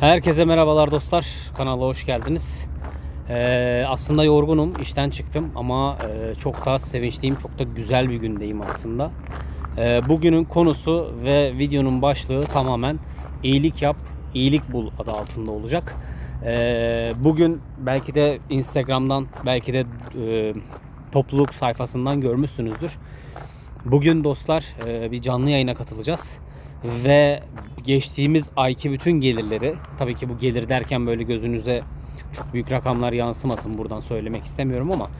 Herkese merhabalar dostlar. Kanala hoş geldiniz. Ee, aslında yorgunum. işten çıktım ama e, çok da sevinçliyim. Çok da güzel bir gündeyim aslında. Ee, bugünün konusu ve videonun başlığı tamamen iyilik yap, iyilik bul adı altında olacak. Ee, bugün belki de Instagram'dan, belki de e, topluluk sayfasından görmüşsünüzdür. Bugün dostlar e, bir canlı yayına katılacağız ve geçtiğimiz ayki bütün gelirleri tabii ki bu gelir derken böyle gözünüze çok büyük rakamlar yansımasın buradan söylemek istemiyorum ama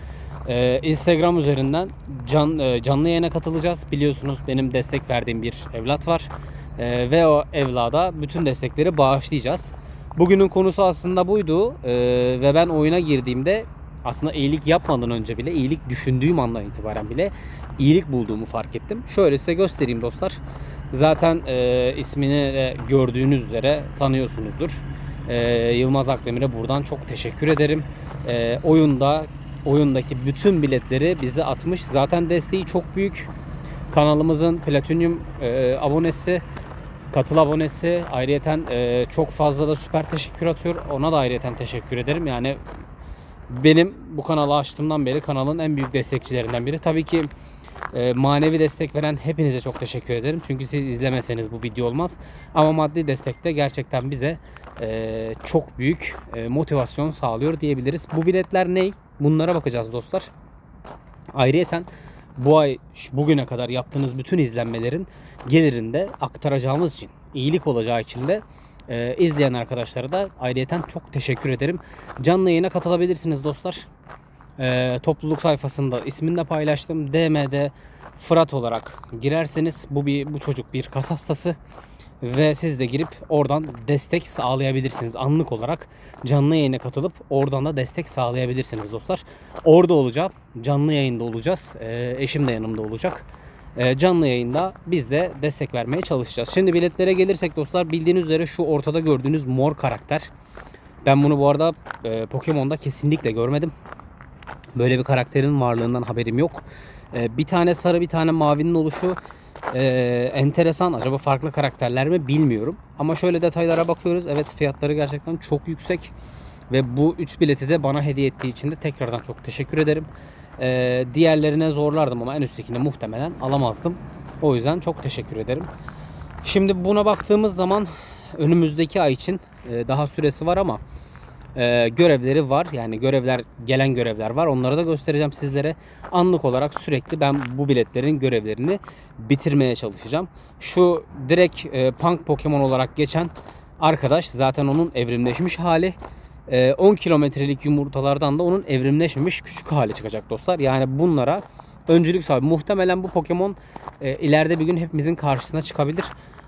e, Instagram üzerinden can, e, canlı yayına katılacağız. Biliyorsunuz benim destek verdiğim bir evlat var E, ve o evlada bütün destekleri bağışlayacağız. Bugünün konusu aslında buydu E, ve ben oyuna girdiğimde aslında iyilik yapmadan önce bile iyilik düşündüğüm andan itibaren bile iyilik bulduğumu fark ettim. Şöyle size göstereyim dostlar. Zaten e, ismini de gördüğünüz üzere tanıyorsunuzdur. E, Yılmaz Akdemir'e buradan çok teşekkür ederim. E, oyunda oyundaki bütün biletleri bize atmış. Zaten desteği çok büyük. Kanalımızın platinum e, abonesi, katıl abonesi. Ayrıyeten e, çok fazla da süper teşekkür atıyor. Ona da ayrıyeten teşekkür ederim. Yani benim bu kanalı açtığımdan beri kanalın en büyük destekçilerinden biri. Tabii ki e, manevi destek veren hepinize çok teşekkür ederim. Çünkü siz izlemeseniz bu video olmaz. Ama maddi destek de gerçekten bize e, çok büyük e, motivasyon sağlıyor diyebiliriz. Bu biletler ne? Bunlara bakacağız dostlar. Ayrıyeten bu ay bugüne kadar yaptığınız bütün izlenmelerin gelirini de aktaracağımız için iyilik olacağı için de e, izleyen arkadaşlara da ayrıyeten çok teşekkür ederim. Canlı yayına katılabilirsiniz dostlar. E, topluluk sayfasında ismini de paylaştım. DM'de Fırat olarak girerseniz bu bir bu çocuk bir kas hastası ve siz de girip oradan destek sağlayabilirsiniz. Anlık olarak canlı yayına katılıp oradan da destek sağlayabilirsiniz dostlar. Orada olacağım. Canlı yayında olacağız. E, eşim de yanımda olacak. E, canlı yayında biz de destek vermeye çalışacağız. Şimdi biletlere gelirsek dostlar bildiğiniz üzere şu ortada gördüğünüz mor karakter. Ben bunu bu arada e, Pokemon'da kesinlikle görmedim. Böyle bir karakterin varlığından haberim yok. E, bir tane sarı bir tane mavinin oluşu e, enteresan. Acaba farklı karakterler mi bilmiyorum. Ama şöyle detaylara bakıyoruz. Evet fiyatları gerçekten çok yüksek. Ve bu 3 bileti de bana hediye ettiği için de tekrardan çok teşekkür ederim. Ee, diğerlerine zorlardım ama en üsttekini muhtemelen alamazdım. O yüzden çok teşekkür ederim. Şimdi buna baktığımız zaman önümüzdeki ay için e, daha süresi var ama e, görevleri var. Yani görevler gelen görevler var. Onları da göstereceğim sizlere. Anlık olarak sürekli ben bu biletlerin görevlerini bitirmeye çalışacağım. Şu direkt e, Punk Pokemon olarak geçen arkadaş zaten onun evrimleşmiş hali. E, 10 kilometrelik yumurtalardan da onun evrimleşmemiş küçük hali çıkacak dostlar. Yani bunlara öncülük sağlıyor. Muhtemelen bu Pokemon e, ileride bir gün hepimizin karşısına çıkabilir.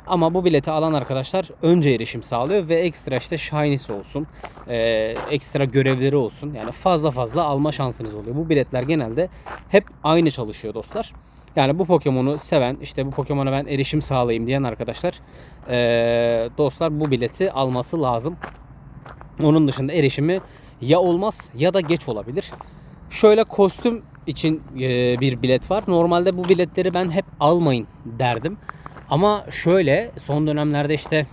Ama bu bileti alan arkadaşlar önce erişim sağlıyor ve ekstra işte Shiny'si olsun, e, ekstra görevleri olsun. Yani fazla fazla alma şansınız oluyor. Bu biletler genelde hep aynı çalışıyor dostlar. Yani bu Pokemon'u seven, işte bu Pokemon'a ben erişim sağlayayım diyen arkadaşlar e, dostlar bu bileti alması lazım. Onun dışında erişimi ya olmaz ya da geç olabilir. Şöyle kostüm için e, bir bilet var. Normalde bu biletleri ben hep almayın derdim. Ama şöyle son dönemlerde işte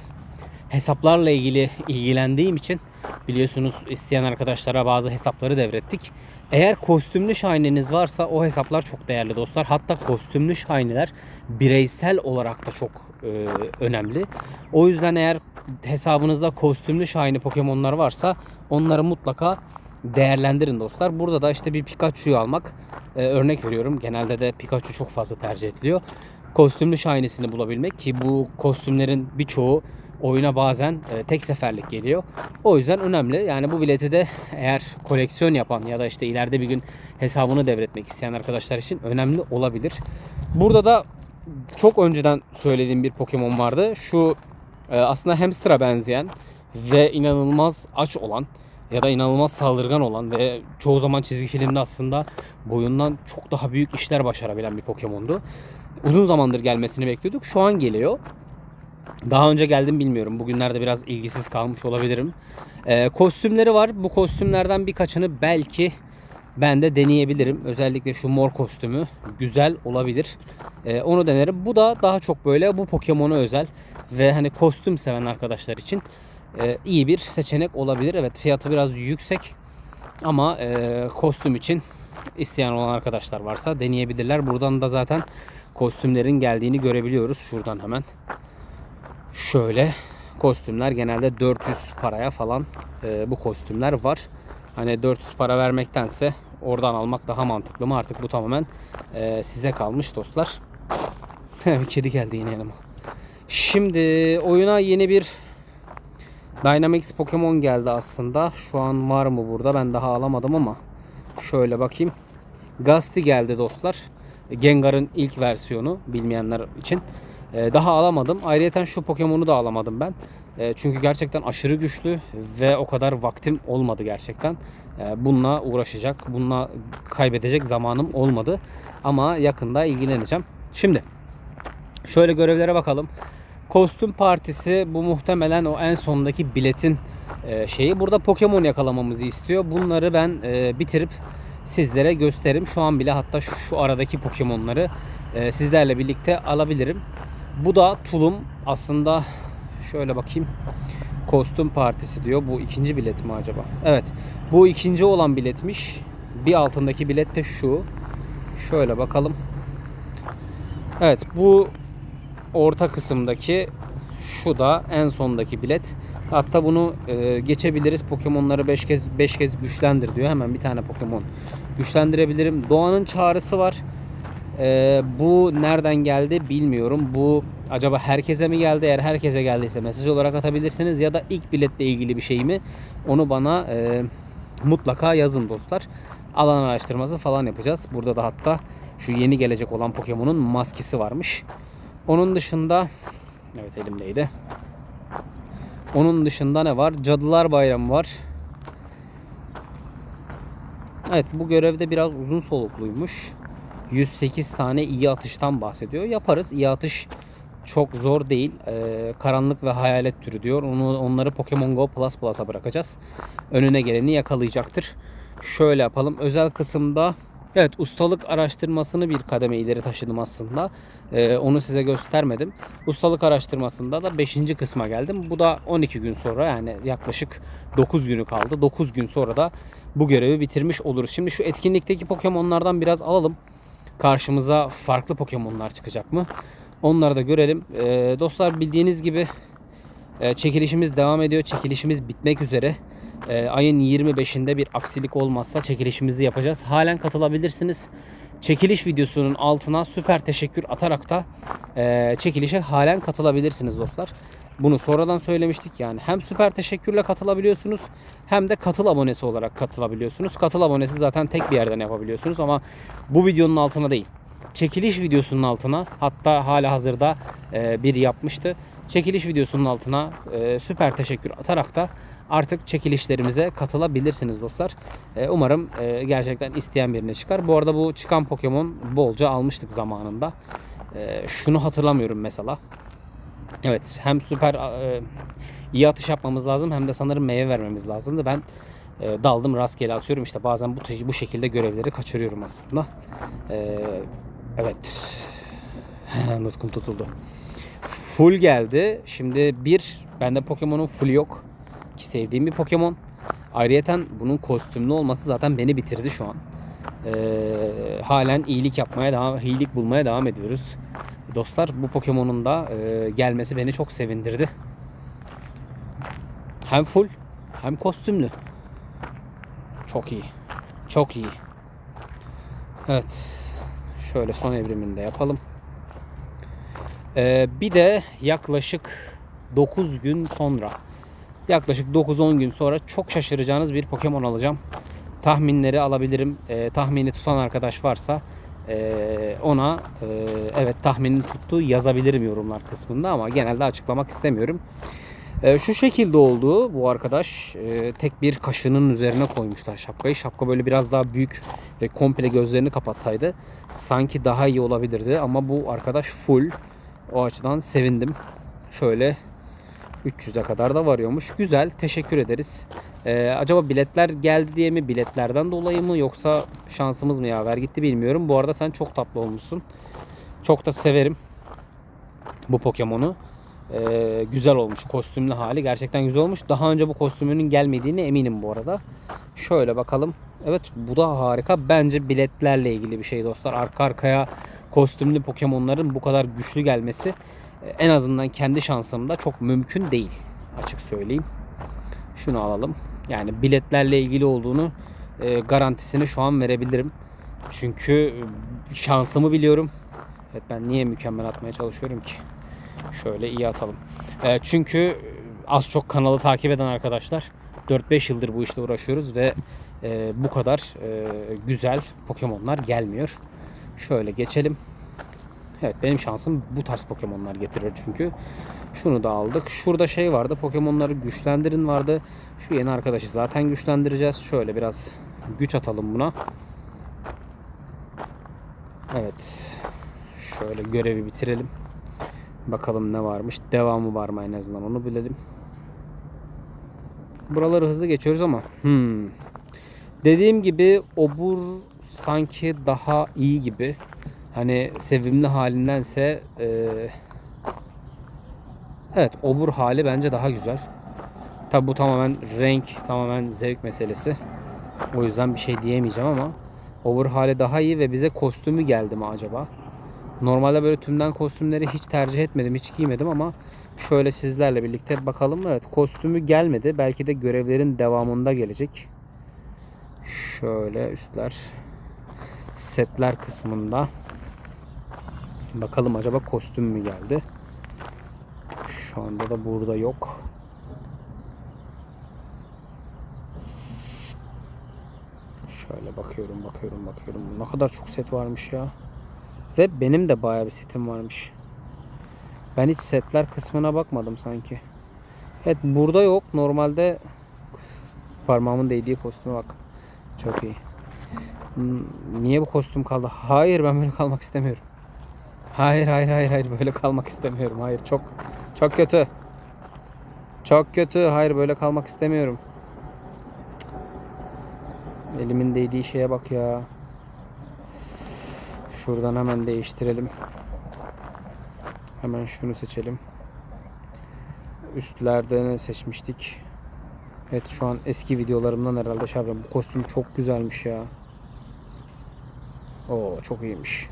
hesaplarla ilgili ilgilendiğim için biliyorsunuz isteyen arkadaşlara bazı hesapları devrettik. Eğer kostümlü Shiny'niz varsa o hesaplar çok değerli dostlar. Hatta kostümlü Shiny'ler bireysel olarak da çok e, önemli. O yüzden eğer hesabınızda kostümlü Shiny Pokemon'lar varsa onları mutlaka değerlendirin dostlar. Burada da işte bir Pikachu'yu almak e, örnek veriyorum. Genelde de Pikachu çok fazla tercih ediliyor. Kostümlü Shiny'sini bulabilmek ki bu kostümlerin birçoğu oyuna bazen e, tek seferlik geliyor. O yüzden önemli. Yani bu bileti de eğer koleksiyon yapan ya da işte ileride bir gün hesabını devretmek isteyen arkadaşlar için önemli olabilir. Burada da çok önceden söylediğim bir Pokemon vardı. Şu e, aslında hamster'a benzeyen ve inanılmaz aç olan ya da inanılmaz saldırgan olan ve çoğu zaman çizgi filmde aslında boyundan çok daha büyük işler başarabilen bir Pokemon'du. Uzun zamandır gelmesini bekliyorduk. Şu an geliyor. Daha önce geldim bilmiyorum. Bugünlerde biraz ilgisiz kalmış olabilirim. Ee, kostümleri var. Bu kostümlerden birkaçını belki ben de deneyebilirim. Özellikle şu mor kostümü güzel olabilir. Ee, onu denerim. Bu da daha çok böyle bu Pokemon'a özel ve hani kostüm seven arkadaşlar için e, iyi bir seçenek olabilir. Evet fiyatı biraz yüksek ama e, kostüm için isteyen olan arkadaşlar varsa deneyebilirler. Buradan da zaten kostümlerin geldiğini görebiliyoruz. Şuradan hemen. Şöyle kostümler genelde 400 paraya falan e, bu kostümler var. Hani 400 para vermektense oradan almak daha mantıklı mı? Artık bu tamamen e, size kalmış dostlar. kedi geldi yine yanıma. Şimdi oyuna yeni bir Dynamax Pokemon geldi aslında. Şu an var mı burada? Ben daha alamadım ama. Şöyle bakayım. Gasti geldi dostlar. Gengar'ın ilk versiyonu bilmeyenler için. Ee, daha alamadım. Ayrıca şu Pokemon'u da alamadım ben. Ee, çünkü gerçekten aşırı güçlü ve o kadar vaktim olmadı gerçekten. Ee, bununla uğraşacak, bununla kaybedecek zamanım olmadı. Ama yakında ilgileneceğim. Şimdi şöyle görevlere bakalım. Kostüm partisi bu muhtemelen o en sondaki biletin e, şeyi. Burada Pokemon yakalamamızı istiyor. Bunları ben e, bitirip sizlere gösteririm. Şu an bile hatta şu, aradaki Pokemon'ları e, sizlerle birlikte alabilirim. Bu da tulum. Aslında şöyle bakayım. Kostüm partisi diyor. Bu ikinci bilet mi acaba? Evet. Bu ikinci olan biletmiş. Bir altındaki bilet de şu. Şöyle bakalım. Evet bu orta kısımdaki şu da en sondaki bilet. Hatta bunu e, geçebiliriz. Pokemon'ları 5 kez 5 kez güçlendir diyor. Hemen bir tane Pokemon güçlendirebilirim. Doğanın çağrısı var. E, bu nereden geldi bilmiyorum. Bu acaba herkese mi geldi? Eğer herkese geldiyse mesaj olarak atabilirsiniz ya da ilk biletle ilgili bir şey mi? Onu bana e, mutlaka yazın dostlar. Alan araştırması falan yapacağız. Burada da hatta şu yeni gelecek olan Pokemon'un maskesi varmış. Onun dışında evet elimdeydi. Onun dışında ne var? Cadılar Bayramı var. Evet bu görevde biraz uzun solukluymuş. 108 tane iyi atıştan bahsediyor. Yaparız. İyi atış çok zor değil. Ee, karanlık ve hayalet türü diyor. Onu onları Pokemon Go Plus Plus'a bırakacağız. Önüne geleni yakalayacaktır. Şöyle yapalım. Özel kısımda Evet ustalık araştırmasını bir kademe ileri taşıdım aslında. Ee, onu size göstermedim. Ustalık araştırmasında da 5. kısma geldim. Bu da 12 gün sonra yani yaklaşık 9 günü kaldı. 9 gün sonra da bu görevi bitirmiş oluruz. Şimdi şu etkinlikteki Pokemon'lardan biraz alalım. Karşımıza farklı Pokemon'lar çıkacak mı? Onları da görelim. Ee, dostlar bildiğiniz gibi e, çekilişimiz devam ediyor. Çekilişimiz bitmek üzere. E, ayın 25'inde bir aksilik olmazsa çekilişimizi yapacağız. Halen katılabilirsiniz. Çekiliş videosunun altına süper teşekkür atarak da e, çekilişe halen katılabilirsiniz dostlar. Bunu sonradan söylemiştik yani hem süper teşekkürle katılabiliyorsunuz hem de katıl abonesi olarak katılabiliyorsunuz. Katıl abonesi zaten tek bir yerden yapabiliyorsunuz ama bu videonun altına değil. Çekiliş videosunun altına hatta hala hazırda e, biri yapmıştı. Çekiliş videosunun altına e, süper teşekkür atarak da artık çekilişlerimize katılabilirsiniz dostlar. E, umarım e, gerçekten isteyen birine çıkar. Bu arada bu çıkan Pokemon bolca almıştık zamanında. E, şunu hatırlamıyorum mesela. Evet hem süper e, iyi atış yapmamız lazım hem de sanırım meyve vermemiz lazımdı. Ben e, daldım rastgele atıyorum işte bazen bu bu şekilde görevleri kaçırıyorum aslında. E, evet. Nutkum tutuldu. Full geldi. Şimdi bir bende Pokemon'un full yok ki sevdiğim bir Pokemon. Ayrıyeten bunun kostümlü olması zaten beni bitirdi şu an. Ee, halen iyilik yapmaya devam, iyilik bulmaya devam ediyoruz. Dostlar bu Pokemon'un da e, gelmesi beni çok sevindirdi. Hem full hem kostümlü. Çok iyi. Çok iyi. Evet. Şöyle son evrimini de yapalım. Ee, bir de yaklaşık 9 gün sonra yaklaşık 9-10 gün sonra çok şaşıracağınız bir Pokemon alacağım. Tahminleri alabilirim. E, tahmini tutan arkadaş varsa e, ona e, evet tahminin tuttuğu yazabilirim yorumlar kısmında ama genelde açıklamak istemiyorum. E, şu şekilde oldu bu arkadaş. E, tek bir kaşının üzerine koymuşlar şapkayı. Şapka böyle biraz daha büyük ve komple gözlerini kapatsaydı sanki daha iyi olabilirdi ama bu arkadaş full. O açıdan sevindim. Şöyle 300'e kadar da varıyormuş. Güzel. Teşekkür ederiz. Ee, acaba biletler geldi diye mi? Biletlerden dolayı mı? Yoksa şansımız mı yaver gitti bilmiyorum. Bu arada sen çok tatlı olmuşsun. Çok da severim bu Pokemon'u. e, güzel olmuş. Kostümlü hali gerçekten güzel olmuş. Daha önce bu kostümünün gelmediğine eminim bu arada. Şöyle bakalım. Evet bu da harika. Bence biletlerle ilgili bir şey dostlar. Arka arkaya kostümlü Pokemon'ların bu kadar güçlü gelmesi e, en azından kendi şansımda çok mümkün değil. Açık söyleyeyim. Şunu alalım. Yani biletlerle ilgili olduğunu e, garantisini şu an verebilirim. Çünkü e, şansımı biliyorum. Evet ben niye mükemmel atmaya çalışıyorum ki? Şöyle iyi atalım. E, çünkü az çok kanalı takip eden arkadaşlar 4-5 yıldır bu işle uğraşıyoruz ve e, bu kadar e, güzel Pokemon'lar gelmiyor. Şöyle geçelim. Evet benim şansım bu tarz Pokemon'lar getiriyor çünkü. Şunu da aldık. Şurada şey vardı. Pokemon'ları güçlendirin vardı. Şu yeni arkadaşı zaten güçlendireceğiz. Şöyle biraz güç atalım buna. Evet. Şöyle görevi bitirelim. Bakalım ne varmış. Devamı var mı en azından onu bilelim. Buraları hızlı geçiyoruz ama. Hmm. Dediğim gibi obur sanki daha iyi gibi. Hani sevimli halindense e, evet obur hali bence daha güzel. Tabi bu tamamen renk, tamamen zevk meselesi. O yüzden bir şey diyemeyeceğim ama obur hali daha iyi ve bize kostümü geldi mi acaba? Normalde böyle tümden kostümleri hiç tercih etmedim, hiç giymedim ama şöyle sizlerle birlikte bakalım. Evet kostümü gelmedi. Belki de görevlerin devamında gelecek. Şöyle üstler setler kısmında. Bakalım acaba kostüm mü geldi? Şu anda da burada yok. Şöyle bakıyorum, bakıyorum, bakıyorum. Ne kadar çok set varmış ya. Ve benim de bayağı bir setim varmış. Ben hiç setler kısmına bakmadım sanki. Evet burada yok. Normalde parmağımın değdiği kostüme bak. Çok iyi. Niye bu kostüm kaldı? Hayır ben böyle kalmak istemiyorum. Hayır hayır hayır hayır böyle kalmak istemiyorum. Hayır çok çok kötü. Çok kötü. Hayır böyle kalmak istemiyorum. Elimin değdiği şeye bak ya. Şuradan hemen değiştirelim. Hemen şunu seçelim. Üstlerde seçmiştik? Evet şu an eski videolarımdan herhalde şey yapıyorum. Bu kostüm çok güzelmiş ya. Oo çok iyiymiş.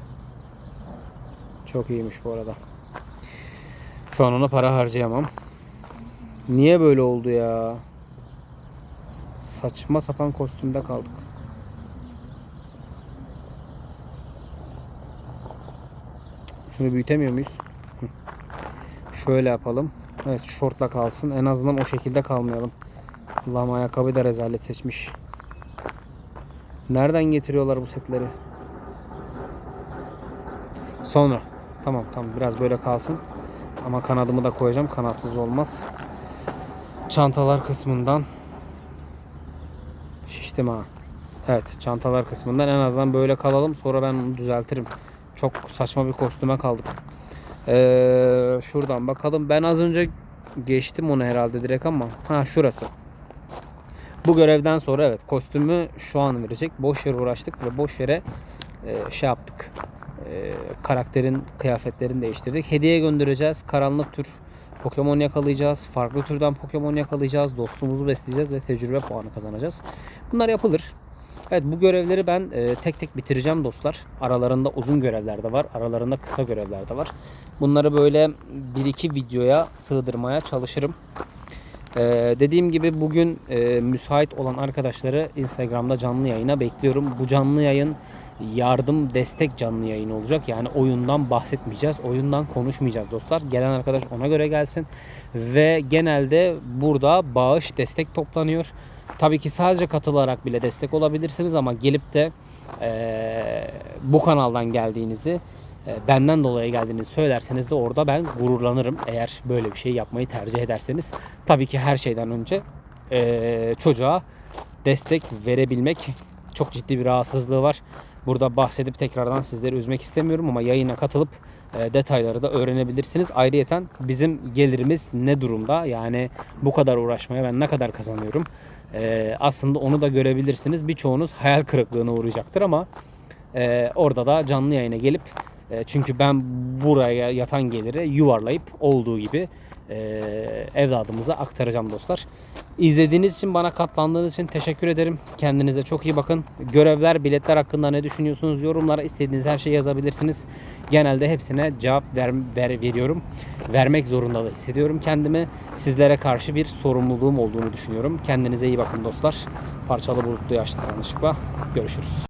Çok iyiymiş bu arada. Şu an ona para harcayamam. Niye böyle oldu ya? Saçma sapan kostümde kaldık. Şunu büyütemiyor muyuz? Şöyle yapalım. Evet şortla kalsın. En azından o şekilde kalmayalım. Allah'ım ayakkabı da rezalet seçmiş. Nereden getiriyorlar bu setleri? Sonra. Tamam tamam biraz böyle kalsın. Ama kanadımı da koyacağım. Kanatsız olmaz. Çantalar kısmından şiştim ha. Evet çantalar kısmından en azından böyle kalalım. Sonra ben onu düzeltirim. Çok saçma bir kostüme kaldık. Ee, şuradan bakalım. Ben az önce geçtim onu herhalde direkt ama. Ha şurası. Bu görevden sonra evet kostümü şu an verecek. Boş yere uğraştık ve boş yere e, şey yaptık. E, karakterin kıyafetlerini değiştirdik. Hediye göndereceğiz. Karanlık tür Pokemon yakalayacağız. Farklı türden Pokemon yakalayacağız. Dostumuzu besleyeceğiz ve tecrübe puanı kazanacağız. Bunlar yapılır. Evet bu görevleri ben e, tek tek bitireceğim dostlar. Aralarında uzun görevler de var. Aralarında kısa görevler de var. Bunları böyle bir iki videoya sığdırmaya çalışırım. Ee, dediğim gibi bugün e, müsait olan arkadaşları Instagram'da canlı yayına bekliyorum. Bu canlı yayın yardım destek canlı yayın olacak. Yani oyundan bahsetmeyeceğiz. Oyundan konuşmayacağız dostlar. Gelen arkadaş ona göre gelsin. Ve genelde burada bağış destek toplanıyor. Tabii ki sadece katılarak bile destek olabilirsiniz ama gelip de e, bu kanaldan geldiğinizi e, benden dolayı geldiğinizi söylerseniz de orada ben gururlanırım. Eğer böyle bir şey yapmayı tercih ederseniz. Tabii ki her şeyden önce e, çocuğa destek verebilmek çok ciddi bir rahatsızlığı var. Burada bahsedip tekrardan sizleri üzmek istemiyorum ama yayına katılıp e, detayları da öğrenebilirsiniz. Ayrıyeten bizim gelirimiz ne durumda? Yani bu kadar uğraşmaya ben ne kadar kazanıyorum? E, aslında onu da görebilirsiniz. Birçoğunuz hayal kırıklığına uğrayacaktır ama e, orada da canlı yayına gelip E, çünkü ben buraya yatan geliri yuvarlayıp olduğu gibi e, evladımıza aktaracağım dostlar. İzlediğiniz için bana katlandığınız için teşekkür ederim. Kendinize çok iyi bakın. Görevler, biletler hakkında ne düşünüyorsunuz? Yorumlara istediğiniz her şeyi yazabilirsiniz. Genelde hepsine cevap ver, ver- veriyorum. Vermek zorunda da hissediyorum kendimi. Sizlere karşı bir sorumluluğum olduğunu düşünüyorum. Kendinize iyi bakın dostlar. Parçalı bulutlu yaşlı yanlışlıkla. Görüşürüz.